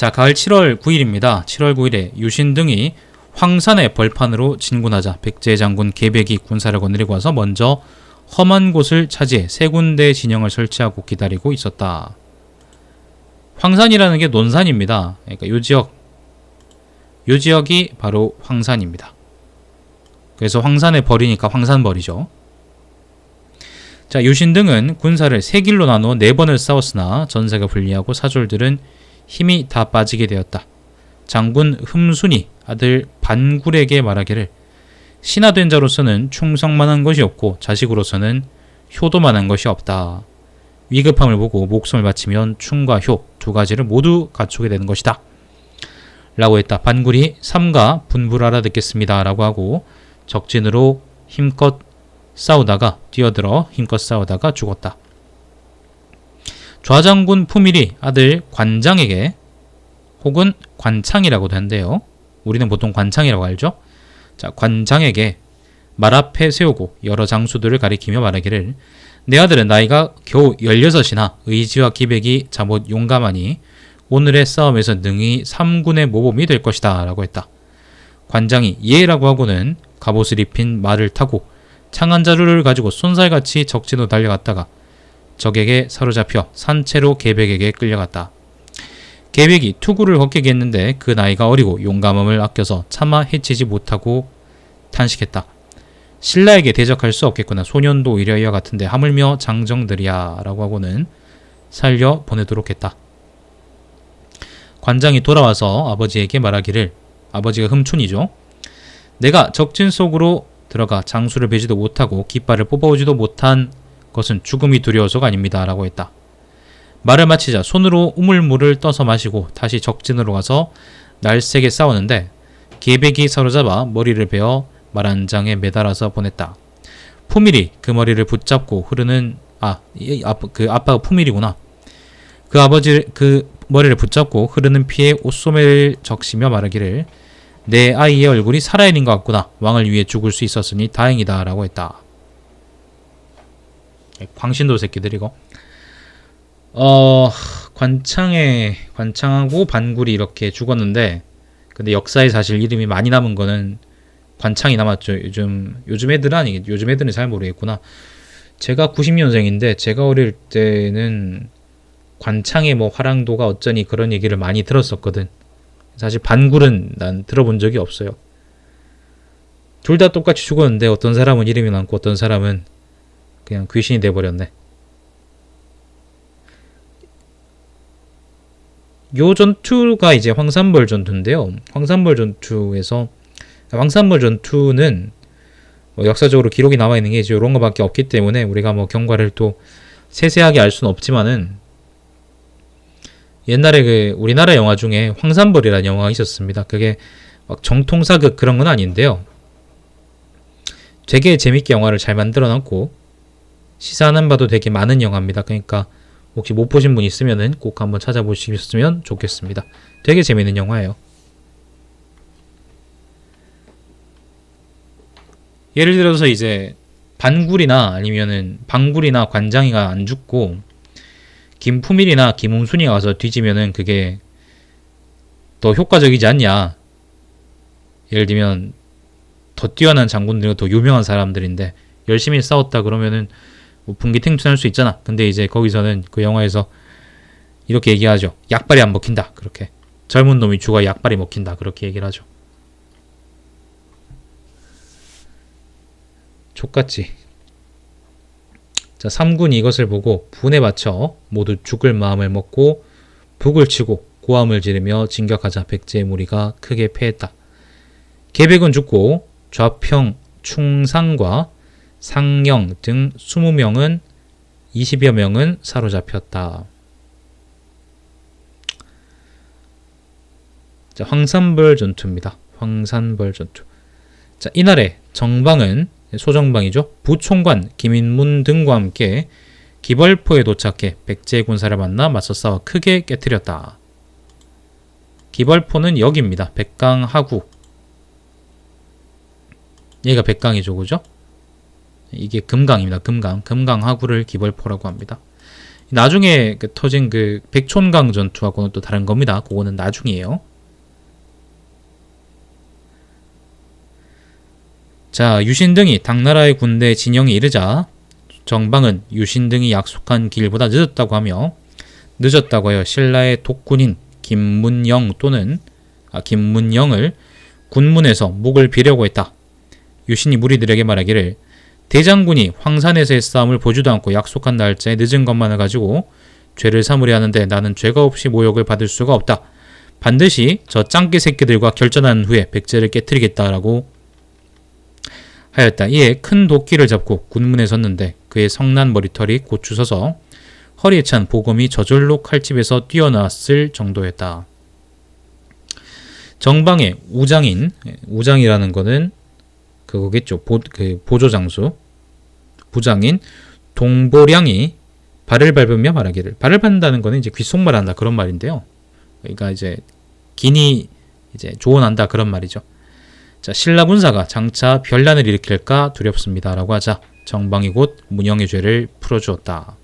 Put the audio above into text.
자, 가을 7월 9일입니다. 7월 9일에 유신 등이 황산의 벌판으로 진군하자 백제 장군 계백이 군사를 거느리고 와서 먼저 험한 곳을 차지해 세 군데 진영을 설치하고 기다리고 있었다. 황산이라는 게 논산입니다. 그러니까 요 지역 요 지역이 바로 황산입니다. 그래서 황산의 벌이니까 황산벌이죠. 자, 유신 등은 군사를 세 길로 나누어 네 번을 싸웠으나 전세가 불리하고 사졸들은 힘이 다 빠지게 되었다. 장군 흠순이 아들 반굴에게 말하기를 신하된 자로서는 충성만한 것이 없고 자식으로서는 효도만한 것이 없다. 위급함을 보고 목숨을 바치면 충과 효 두 가지를 모두 갖추게 되는 것이다. 라고 했다. 반굴이 삼가 분부를 알아듣겠습니다. 라고 하고 적진으로 힘껏 싸우다가 뛰어들어 힘껏 싸우다가 죽었다. 좌장군 품일이 아들 관장에게 혹은 관창이라고도 한대요. 우리는 보통 관창이라고 알죠? 자, 관장에게 말 앞에 세우고 여러 장수들을 가리키며 말하기를 내 아들은 나이가 겨우 16이나 의지와 기백이 잠옷 용감하니 오늘의 싸움에서 능히 3군의 모범이 될 것이다 라고 했다. 관장이 예라고 하고는 갑옷을 입힌 말을 타고 창한 자루를 가지고 쏜살같이 적진으로 달려갔다가 적에게 사로잡혀 산채로 계백에게 끌려갔다. 계백이 투구를 했는데 그 나이가 어리고 용감함을 아껴서 차마 해치지 못하고 탄식했다. 신라에게 대적할 수 없겠구나. 소년도 오히려 이와 같은데 하물며 장정들이야 라고 하고는 살려 보내도록 했다. 관장이 돌아와서 아버지에게 말하기를 아버지가 흠춘이죠. 내가 적진 속으로 들어가 장수를 베지도 못하고 깃발을 뽑아오지도 못한 것은 죽음이 두려워서가 아닙니다. 라고 했다. 말을 마치자 손으로 우물물을 떠서 마시고 다시 적진으로 가서 날쌔게 싸우는데 계백이 사로잡아 머리를 베어 말한 장에 매달아서 보냈다. 푸밀이 그 머리를 붙잡고 흐르는 아, 그 아빠가 푸밀이구나. 그 아버지 그 머리를 붙잡고 흐르는 피에 옷소매를 적시며 말하기를 내 아이의 얼굴이 살아있는 것 같구나. 왕을 위해 죽을 수 있었으니 다행이다라고 했다. 광신도 새끼들 이거. 어 관창에 관창하고 반굴이 이렇게 죽었는데 근데 역사에 사실 이름이 많이 남은 거는 관창이 남았죠. 요즘 요즘 애들은 아니 요즘 애들은 잘 모르겠구나. 제가 90년생인데 제가 어릴 때는 관창의 뭐 화랑도가 어쩌니 그런 얘기를 많이 들었었거든. 사실 반굴은 난 들어본 적이 없어요. 둘 다 똑같이 죽었는데 어떤 사람은 이름이 남고 어떤 사람은 그냥 귀신이 돼버렸네. 요 전투가 이제 황산벌 전투인데요. 황산벌 전투에서 황산벌 전투는 뭐 역사적으로 기록이 남아 있는 게 이제 이런 거밖에 없기 때문에 우리가 뭐 경과를 또 세세하게 알 수는 없지만은 옛날에 그 우리나라 영화 중에 황산벌이라는 영화가 있었습니다. 그게 막 정통사극 그런 건 아닌데요. 되게 재밌게 영화를 잘 만들어 놨고 시사하는 바도 되게 많은 영화입니다. 그러니까 혹시 못 보신 분 있으면은 꼭 한번 찾아보시면 좋겠습니다. 되게 재밌는 영화예요. 예를 들어서 이제 반굴이나 아니면은 방굴이나 관장이가 안 죽고 김푸밀이나 김웅순이가 와서 뒤지면은 그게 더 효과적이지 않냐. 예를 들면 더 뛰어난 장군들과 더 유명한 사람들인데 열심히 싸웠다 그러면은 뭐 분기 탱천할 수 있잖아. 근데 이제 거기서는 그 영화에서 이렇게 얘기하죠. 약발이 안 먹힌다. 그렇게 젊은 놈이 죽어 약발이 먹힌다. 그렇게 얘기를 하죠. 족같지. 자, 삼군이 이것을 보고 분에 맞춰 모두 죽을 마음을 먹고 북을 치고 고함을 지르며 진격하자 백제의 무리가 크게 패했다. 계백은 죽고 좌평, 충상과 상영 등 20명은 20여 명은 사로잡혔다. 자, 황산벌 전투입니다. 황산벌 전투. 자, 이날에 정방은 소정방이죠. 부총관 김인문 등과 함께 기벌포에 도착해 백제 군사를 만나 맞서 싸워 크게 깨뜨렸다. 기벌포는 여기입니다. 백강 하구. 얘가 백강이죠, 그죠? 이게 금강입니다. 금강. 금강 하구를 기벌포라고 합니다. 나중에 그 터진 그 백촌강 전투하고는 또 다른 겁니다. 그거는 나중이에요. 자, 유신 등이 당나라의 군대 진영에 이르자 정방은 유신 등이 약속한 길보다 늦었다고 하며 늦었다고 하여 신라의 독군인 김문영 또는 아, 김문영을 군문에서 목을 비려고 했다. 유신이 무리들에게 말하기를 대장군이 황산에서의 싸움을 보지도 않고 약속한 날짜에 늦은 것만을 가지고 죄를 사무려 하는데 나는 죄가 없이 모욕을 받을 수가 없다. 반드시 저 짱깨 새끼들과 결전한 후에 백제를 깨뜨리겠다라고 하였다. 이에 큰 도끼를 잡고 군문에 섰는데 그의 성난 머리털이 고추 서서 허리에 찬 보검이 저절로 칼집에서 뛰어나왔을 정도였다. 정방의 우장인 우장이라는 거는 그거겠죠. 보, 그 보조 장수 부장인 동보량이 발을 밟으며 말하기를 발을 밟는다는 거는 이제 귓속말한다 그런 말인데요. 그러니까 이제 기니 이제 조언한다 그런 말이죠. 자 신라 군사가 장차 변란을 일으킬까 두렵습니다라고 하자 정방이 곧 문영의 죄를 풀어주었다.